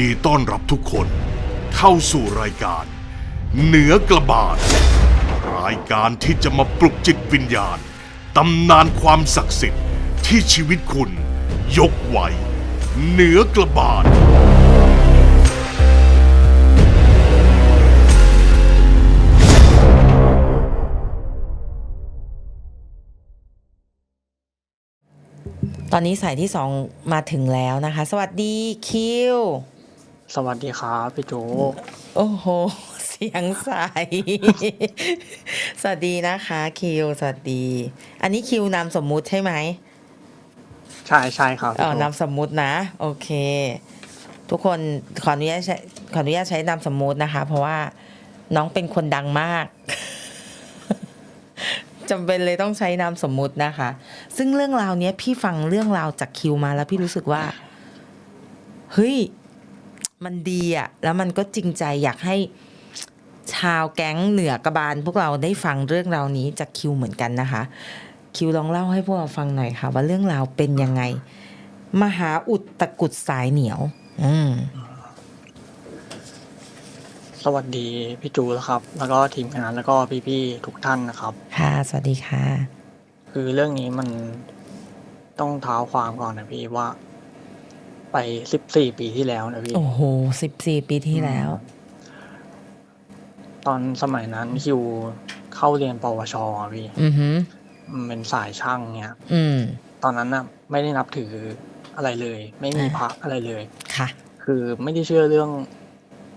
ดีต้อนรับทุกคนเข้าสู่รายการ เหนือกระบาด รายการที่จะมาปลุกจิตวิญญาณตำนานความศักดิ์สิทธิ์ที่ชีวิตคุณ ยกไว้เหนือกระบาดตอนนี้สายที่สองมาถึงแล้วนะคะ สวัสดีคิว สวัสดีครับพี่โจโอ้โห เสียงใส สวัสดีนะคะคิว สวัสดี อันนี้คิวนามสมมุติใช่ไหม ใช่ใช่ครับอ๋อพี่โจนามสมมุตินะ โอเค ทุกคนขออนุญาตใช้ขออนุญาตใช้นามสมมุตินะคะ เพราะว่าน้องเป็นคนดังมาก จำเป็นเลยต้องใช้นามสมมุตินะคะ ซึ่งเรื่องราวเนี้ยพี่ฟังเรื่องราวจากคิวมาแล้วพี่รู้สึกว่า เฮ้ย มันดีอะแล้วมันก็จริงใจอยากให้ชาวแก๊งเหนือกระบาล พวกเราได้ฟังเรื่องราวนี้จากคิวเหมือนกันนะคะ คิวลองเล่าให้พวกเราฟังหน่อยค่ะ ว่าเรื่องราวเป็นยังไง มหาอุดตะกรุดสายเหนียว อืมสวัสดีพี่จูนะครับ แล้วก็ทีมงานแล้วก็พี่ๆทุกท่านนะครับ ค่ะ สวัสดีค่ะ คือเรื่องนี้มันต้องเท้าความก่อนนะพี่ว่า ไปสิบสี่ปีที่แล้วนะพี่ โอ้โหสิบสี่ปีที่แล้ว ตอนสมัยนั้นคิวเข้าเรียนปวชอะพี่อือหือ มันเป็นสายช่างเนี่ยอืม ตอนนั้นน่ะไม่ได้นับถืออะไรเลย ไม่มีอ่า พระอะไรเลย ค่ะ คือไม่ได้เชื่อเรื่อง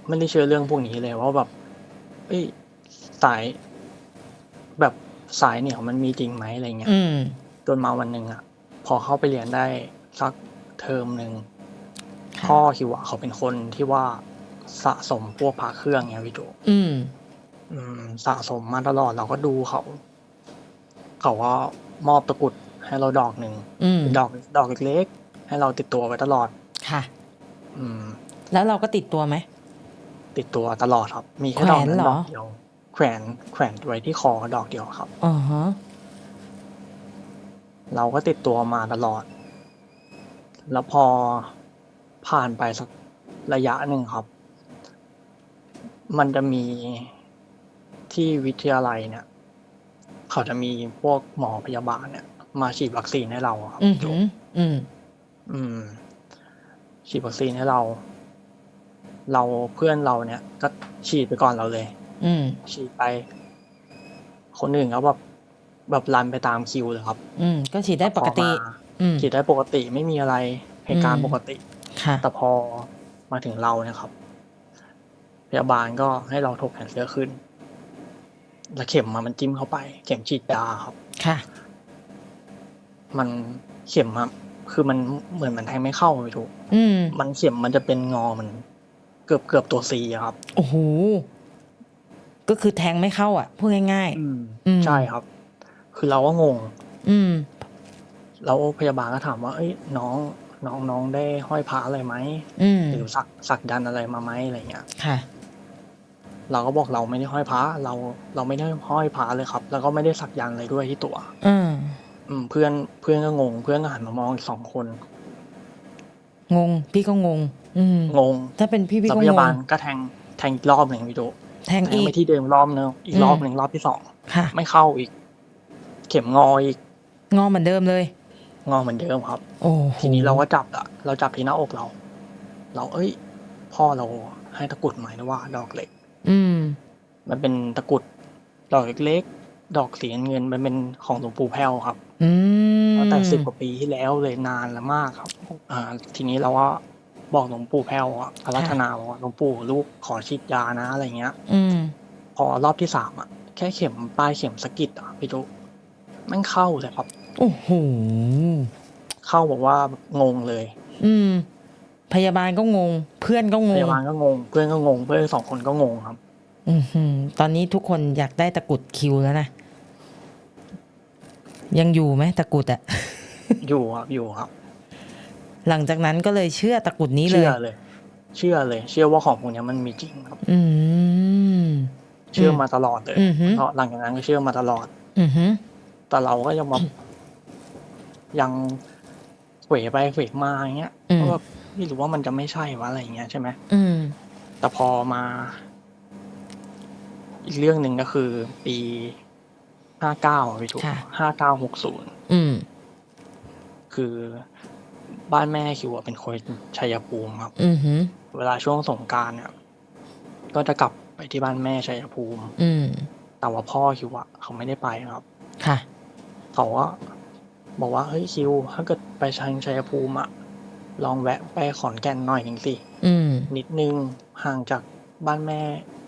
ไม่ได้เชื่อเรื่องพวกนี้เลยว่าแบบเอ้ยสายแบบสายเหนี่ยวมันมีจริงไหมอะไรเงี้ยอืม จนมาวันหนึ่งอะ พอเข้าไปเรียนได้สักเทอมหนึ่งค่ะ พ่อคิดว่าเขาเป็นคนที่ว่าสะสมพวกพระเครื่องเงี้ยพี่โจอืม อืม สะสมมาตลอดเราก็ดูเขา เขาก็มอบตะกรุดให้เราดอกหนึ่งอืม ดอกดอกเล็กๆให้เราติดตัวไว้ตลอด ค่ะ อืม แล้วเราก็ติดตัวไหม ติดตัวตลอดครับ มีแค่แขวนดอกนั้นเหรอดอกเดียวแขวนแขวนไว้ที่คอดอกเดียวครับ อ๋อฮะเราก็ติดตัวมาตลอด แล้วพอ ผ่านไปสักระยะหนึ่งครับ มันจะมีที่วิทยาลัยเนี่ย เขาจะมีพวกหมอพยาบาลเนี่ย มาฉีดวัคซีนให้เราอะครับอืมโจหืออืมอืม ฉีดวัคซีนให้เรา เราเพื่อนเราเนี่ย ก็ฉีดไปก่อนเราเลย อืม ฉีดไป คนอื่นเขาแบบแบบรันไปตามคิวเลยครับ อืม ก็ฉีดได้ปกติพอมาอืม ฉีดได้ปกติไม่มีอะไรเหตุการอืณ์มปกติ ค่ะ แต่พอมาถึงเราเนี่ยครับ พยาบาลก็ให้เราถกแขนเสื้อขึ้น แล้วเข็มมามันจิ้มเข้าไป เข็มฉีดยาครับ ค่ะ มันเข็มอะคือมันเหมือนมันแทงไม่เข้าไม่ถูก อืม มันเข็มมันจะเป็นงอมัน เกือบเกือบตัวซีอะครับ โอ้โห ก็คือแทงไม่เข้าอะพูดง่าย อืมอืม ใช่ครับ คือเราก็งง ๆ อืม แล้วพยาบาลก็ถามว่า เอ้ยน้อง น้องน้องได้ห้อยพระอะไรไหมอืมหรือสักสักดันอะไรมาไหมอะไรเงี้ยค่ะ เราก็บอกเราไม่ได้ห้อยพระเราเราไม่ได้ห้อยพระเลยครับ แล้วก็ไม่ได้สักยันต์อะไรด้วยที่ตัว อืมอืมเพื่อนเพื่อนก็งง เพื่อนก็หันมามองอีกสองคน งง พี่ก็งง อืมงงถ้าเป็นพี่พี่แล้วก็พงยางบาลก็แทงแทงอีกรอบหนึ่งพี่โจแทงแทงอีไปกที่เดิมรอบนึงอีกอืมรอบหนึ่งรอบที่สองค่ะ ไม่เข้าอีก เข็มงออีก งอเหมือนเดิมเลย งอเหมือนเดิมครับ โอ้โหทีนี้เราก็จับอะเราจับที่หน้าอกเรา เราเอ้ย พ่อเราให้ตะกรุดใหม่นะว่า ดอกเล็ก อืม มันเป็นตะกรุด ดอกเล็กๆดอกสีเงินมันเป็นของหลวงปู่แพ้วครับ อืมตั้งแต่สิบกว่าปีที่แล้วเลยนานแล้วมากครับ อ่า ทีนี้เราก็บอกหลวงปู่แพ้วอะพระรัตนาบอกว่าหลวงปู่ลูกขอฉีดยานะอะไรเงี้ย อืม พอรอบที่สามอะแค่เข็มปลายเข็มสะกิดอะพี่จุมันเข้าเลยครับ โอ้โห เข้าบอกว่างงเลย อืม พยาบาลก็งง เพื่อนก็งพงยาบาลก็งง เพื่อนก็งง เพื่อนสองคนก็งงครับ อือหือ ตอนนี้ทุกคนอยากได้ตะกรุดคิวแล้วนะ ยังอยู่ไหมตะกรุดอะ อยู่ครับ อยู่ครับ หลังจากนั้นก็เลยเชื่อตะกรุดนี้เลยเชื่อเลย เชื่อเลย เชื่อว่าของพวกเนี้ยมันมีจริงครับ อืม เชื่อมาตลอดเลยอือฮึเพราะหลังจากนั้นก็เชื่อมาตลอด อือหือ แต่เราก็ยังมา ยังเขวไปเขวมาอย่างเงี้ยอืมเพราะว่าไม่รู้ว่ามันจะไม่ใช่วะอะไรอย่างเงี้ยใช่ไหมอืม แต่พอมา อีกเรื่องหนึ่งก็คือ ปีห้าเก้าพี่ถูกค่ะ ห้าเก้าหกศูนย์อืม คือบ้านแม่คิวอะเป็นคนชัยภูมิครับ อืมฮึเวลาช่วงสงกรารเนี่ย ก็จะกลับไปที่บ้านแม่ชัยภูมิ อืม แต่ว่าพ่อคิวอะเขาไม่ได้ไปครับ ค่ะ เขาก็ บอกว่าเฮ้ยคิว ถ้าเกิดไปชัยชัยภูมิอะลองแวะไปขอนแก่นหน่อยหนึ่งสิอืมนิดนึงห่างจากบ้านแม่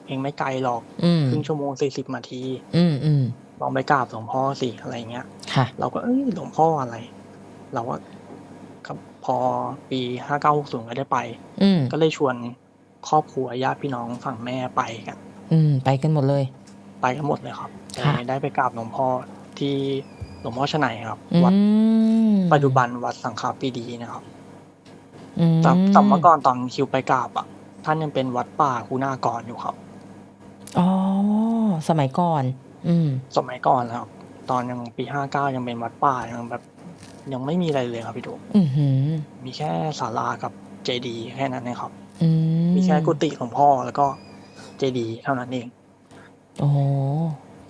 เองไม่ไกลหรอกอืมครึ่งชั่วโมงสี่สิบนาทีอืมอืมลองไปกราบหลวงพ่อสิอะไรเงี้ยค่ะเราก็เอ้ยหลวงพ่ออะไร เราก็ครับพอปีห้าเก้าหกศูนย์ก็ได้ไปอืมก็เลยชวนครอบครัวญาติพี่น้องฝั่งแม่ไปกัน อืม ไปกันหมดเลย ไปกันหมดเลยครับค่ะเลยได้ไปกราบหลวงพ่อที่ห ลวงพ่อชนัยครับอืวัดมปัจจุบันวัดสังฆาปีดีนะครับอืมแต่แต่เมื่อก่อนตอนคิวไปกราบอะ ท่านยังเป็นวัดป่าคุณากรอยู่ครับอ๋อสมัยก่อน อืม สมัยก่อนนะครับ ตอนยังปีห้าเก้ายังเป็นวัดป่ายังแบบ ยังไม่มีอะไรเลยครับพี่ดูอือหือมีแค่ศาลากับเจดีย์แค่นั้นเองครับอืมมีแค่กุฏิหลวงพ่อแล้วก็เจดีย์เท่านั้นเอง โอ้โห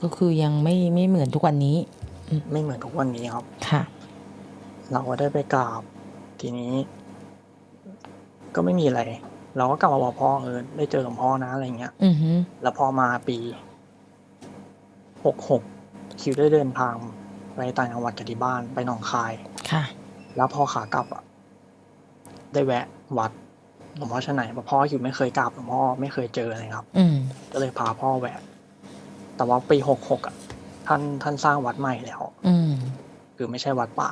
ก็คือยังไม่ไม่เหมือนทุกวันนี้ ไม่เหมือนทุกวันนี้ครับ ค่ะ เราก็ได้ไปกราบ ทีนี้ ก็ไม่มีอะไร เราก็กลับมาบอกพ่อเออได้เจอหลวงพ่อนะอะไรเงี้ย อือหือแล้วพอมาปีหกหกคิวได้เดินทางไปต่างจังหวัดกับที่บ้านไปหนองคาย ค่ะ แล้วพอขากลับอะได้แวะวัดหลวงพ่อชะไหนเพราะพ่อคิวไม่เคยกราบหลวงพ่อไม่เคยเจอเลยครับ อืม ก็เลยพาพ่อแวะ แต่ว่าปีหกหกอะ ท่านท่านสร้างวัดใหม่แล้ว อืม คือไม่ใช่วัดป่า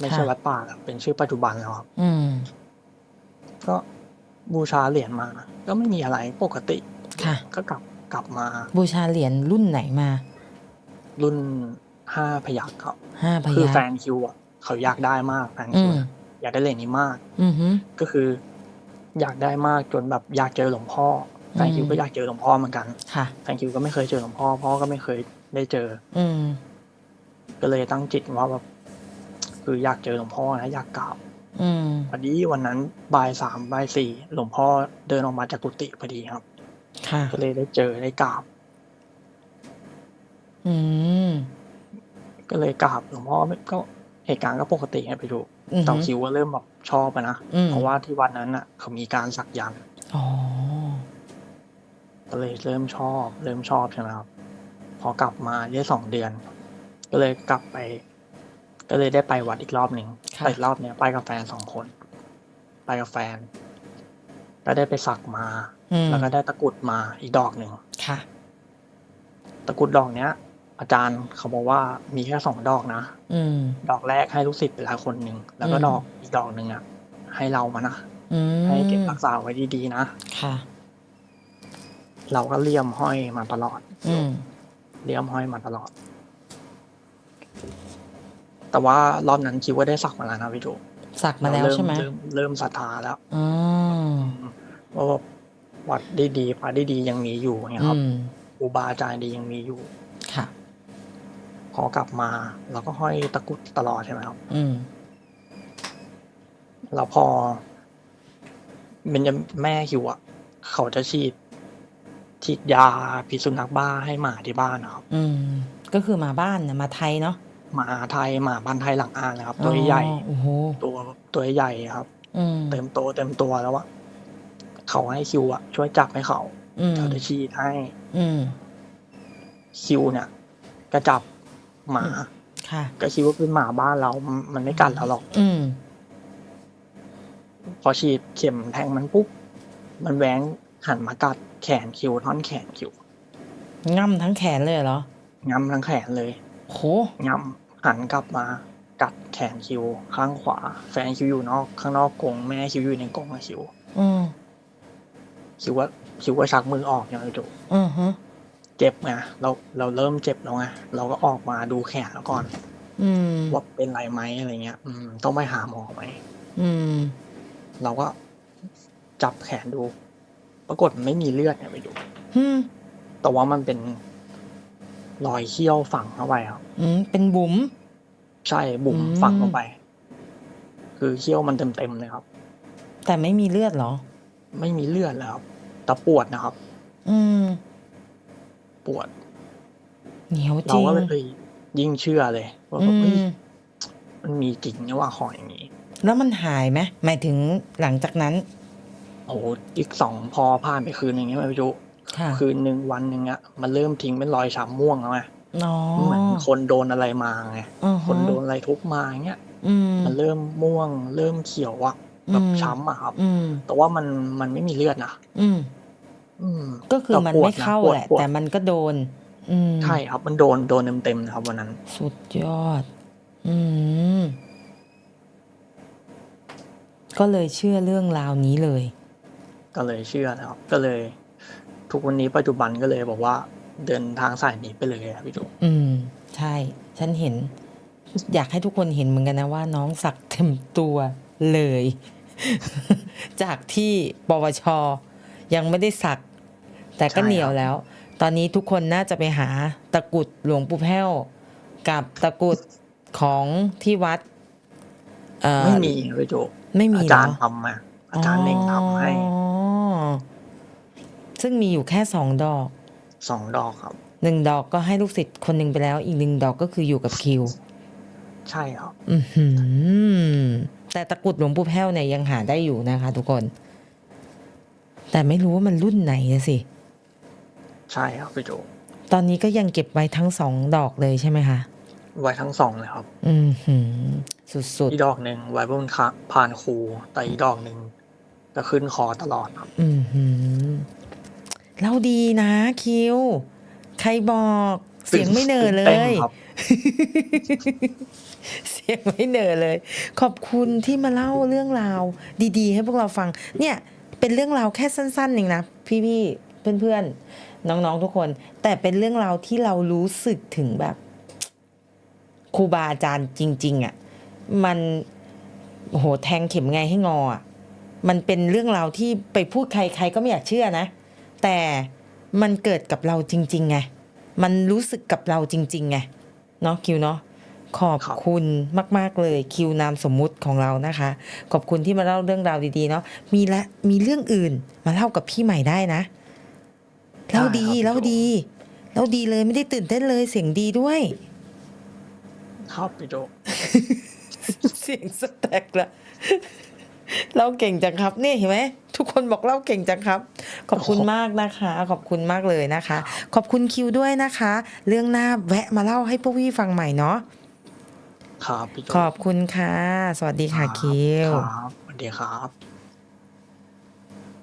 ไม่ใช่ค่ะวัดป่าอะเป็นชื่อปัจจุบันแล้วครับอืม ก็บูชาเหรียญมาก็ไม่มีอะไรปกติ ค่ะ ก็กลับกลับมา บูชาเหรียญรุ่นไหนมา รุ่นห้าพยักครับห้าพคือยัแฟคฆ์นคิวอะเขาอยากได้มากแฟนอืคิวม อะอยากได้เหรียญนี้มาก อือหือก็คือ อยากได้มากจนแบบอยากเจอหลวงพ่อแฟนคิวอืม ก็อยากเจอหลวงพ่อเหมือนกัน ค่ะ แฟนคิวก็ไม่เคยเจอหลวงพ่อพ่อก็ไม่เคย ได้เจอ อืม ก็เลยตั้งจิตว่าแบบคืออยากเจอหลวงพ่อนะอยากกราบอืม พอดีวันนั้นบ่ายสามบ่ายสี่หลวงพ่อเดินออกมาจากกุฏิพอดีครับ ค่ะ ก็เลยได้เจอได้กราบ อืม ก็เลยกราบหลวงพ่อก็เหตุการณ์ก็ปกติไงไปดูอือแต่หือคิวก็เริ่มแบบชอบอะนะอืมเพราะว่าที่วันนั้นอะ เขามีการสักยันต์อ๋อ ก็เลยเริ่มชอบ เริ่มชอบใช่ไหมครับ พอกลับมาได้สองเดือน ก็เลยกลับไป ก็เลยได้ไปวัดอีกรอบหนึ่งค่ะไปอีกรอบเนี้ยไปกับแฟนสองคน ไปกับแฟน ก็ได้ไปสักมา อืมแล้วก็ได้ตะกรุดมาอีกดอกหนึ่ง ค่ะ ตะกรุดดอกเนี้ย อาจารย์เขาบอกว่ามีแค่สองดอกนะ อืม ดอกแรกให้ลูกศิษย์ไปแล้วคนหนึ่ง แล้วก็อืม ดอกอีกดอกหนึ่งอะ ให้เรามานะ อืมให้เก็บรักษาไว้ดีๆนะ ค่ะ เราก็เลี่ยมห้อยมาตลอด อืม เลี่ยมห้อยมาตลอด แต่ว่ารอบนั้นคิดว่าได้สักมาแล้วนะพี่จูสักมาแล้วเริ่ใช่ไหมเริ่มเริ่มศรัทธาแล้วอืมว่าแบบวัดได้ดีพระได้ดียังมีอยู่ไงครับอืมครูบาอาจารย์ดียังมีอยู่ ค่ะ พอกลับมาเราก็ห้อยตะกรุดตลอดใช่ไหมครับ อืมแล้วพอเป็นแม่คิวอะเขาจะฉีด ฉีดยาพิษสุนัขบ้าให้หมาที่บ้านนะครับ อืม ก็คือมาบ้านนะมาไทยเนาะหมาไทยหมาบ้านไทยหลังอ่านนะครับ ตัวใหญ่อ๋อโอ้โหตัวตัวใหญ่ครับ อืม เต็มโตเต็มตัวแล้วอะเขาให้คิวอะช่วยจับให้เขาอืมเขาจะฉีดให้อืม คิวเนี่ยก็จับหมา ค่ะ ก็คิดว่าเป็นหมาบ้านเรา มันมันไม่กัดเราหรอก อืม พอฉีดเข็มแทงมันปุ๊บ มันแหวง หันมากัดแขนคิวท่อนแขนคิวง่ำทั้งแขนเลยเหรอง้ำทั้งแขนเลยโหง้ำหันกลับมากัดแขนคิวข้างขวา แฟนคิวอยู่นอกข้างนอกกรงแม่คิวอยู่ในกรงอะคิวอืมคิวว่าคิวว่าชักมือออกอย่างไรจูอือฮึเจ็บไงเราเราเริ่มเจ็บแล้วไงเราก็ออกมาดูแขนแล้วก่อน อืมว่าเป็นไรไหมอะไรเงี้ย อืม ต้องไปหาหมอไหมอืม เราก็จับแขนดูป รากฏมันไม่มีเลือดเนี่ยไปดูอืมแต่ว่ามันเป็นรอยเขี้ยวฝังเข้าไปครับ อืมเป็นบุ๋มใช่บุ๋มอืมฝังเข้าไปคือคือเขี้ยวมันเต็มๆเลยครับ แต่ไม่มีเลือดเหรอ ไม่มีเลือดแล้วครับแต่ปวดนะครับ อืม ปวด เหนียวจเราริงก็เลยยิ่งเชื่อเลย ว่าอืแบบเฮ้ยมมันมีจริงนะว่าหอยอย่างนี้ แล้วมันหายไหมหมายถึงหลังจากนั้น โอ้โหอีกสองพอผ่านไปคืนอย่างเงี้ยไม่รู้ค่ะคืนหนึ่งวันหนึ่งอะมันเริ่มทิ้งเป็นรอยช้ำม่วงแล้วไงอ๋อเหมือนคนโดนอะไรมาไงอือคฮึนโดนอะไรทุบมาอย่างเงี้ยอืมมันเริ่มม่วง เริ่มเขียวอะแบบอืมช้ำอะครับอืมแต่ว่ามันมันไม่มีเลือดนะอืมอืมก็คือมันแต่ปวดไม่นะเข้าปวดแหละปวดแต่มันก็โดนอืมใช่ครับ มันโดนโดนเต็มๆนะครับวันนั้น สุดยอด อืมก็เลยเชื่อเรื่องราวนี้เลย ก็เลยเชื่อนะครับ ก็เลย ทุกวันนี้ปัจจุบันก็เลยบอกว่าเดินทางสายนี้ไปเลยอะพี่จุอืม ใช่ ฉันเห็น อยากให้ทุกคนเห็นเหมือนกันนะว่าน้องสักเต็มตัวเลย จากที่ปวช ยังไม่ได้สัก แต่ก็ใช่ครับเหนียวแล้ว ตอนนี้ทุกคนน่าจะไปหาตะกรุดหลวงปู่แพ้ว กับตะกรุดของที่วัด เอ่อไม่มีพี่จุไม่มีอาเหรจารย์ทำมาอาจารย์เน่งทำให้ อ๋อ ซึ่งมีอยู่แค่สองดอกสองดอกครับหนึ่งดอกก็ให้ลูกศิษย์คนหนึ่งไปแล้ว อีกหนึ่งดอกก็คืออยู่กับคิว ใช่ครับ อือหือแต่ตะกรุดหลวงปู่แพ้วเนี่ยยังหาได้อยู่นะคะ ทุกคน แต่ไม่รู้ว่ามันรุ่นไหนอะสิ ใช่ครับพี่จุตอนนี้ก็ยังเก็บไว้ทั้งสองดอกเลยใช่ไหมคะ ไว้ทั้งสองเลยครับ อือหือ สุดอีกดอกหนึ่งไว้บนขาผ่านครูแต่อีกดอกหนึ่งก็ขึ้นคอตลอดครับ ๆ อือหือ เล่าดีนะคิว ใครบอกเสียงไม่เหนอเลตื่นต้ย นครับ เสียงไม่เหนอเลย ขอบคุณที่มาเล่าเรื่องราว ดีๆ ให้พวกเราฟัง เนี่ยเป็นเรื่องราวแค่สั้นๆเองนะพี่ๆเพื่อนๆน้องๆทุกคน แต่เป็นเรื่องราวที่เรารู้สึกถึงแบบครูบาอาจารย์จริง ๆอะ่ะมันโอ้โหแทงเข็มไงให้งออะ่ะมันเป็นเรื่องราวที่ไปพูดใครใครก็ไม่อยากเชื่อนะ แต่มันเกิดกับเราจริงๆไงมันรู้สึกกับเราจริงๆไงเนาะคิวเนาะขอบครับคุณมาก ๆ เลยคิวนามสมมุติของเรานะคะ ขอบคุณที่มาเล่าเรื่องราวดี ๆ เนาะมีละมีเรื่องอื่นมาเล่ากับพี่ใหม่ได้นะเล่าดีได้ครับเล่าดีเล่าดีเลยไม่ได้ตื่นเต้นเลยเสียงดีด้วยครับพี่จุเสียงสแต็กละ เล่าเก่งจังครับ นี่เห็นไหมทุกคนบอกเล่าเก่งจังครับ ขอบคุณมากนะคะ ขอบคุณมากเลยนะคะ ขอบคุณคิวด้วยนะคะ เรื่องหน้าแวะมาเล่าให้พวกพี่ฟังใหม่เนาะครับพี่จุขอบคุณค่ะ สวัสดีค่ะคิวครับสวัสดีครับ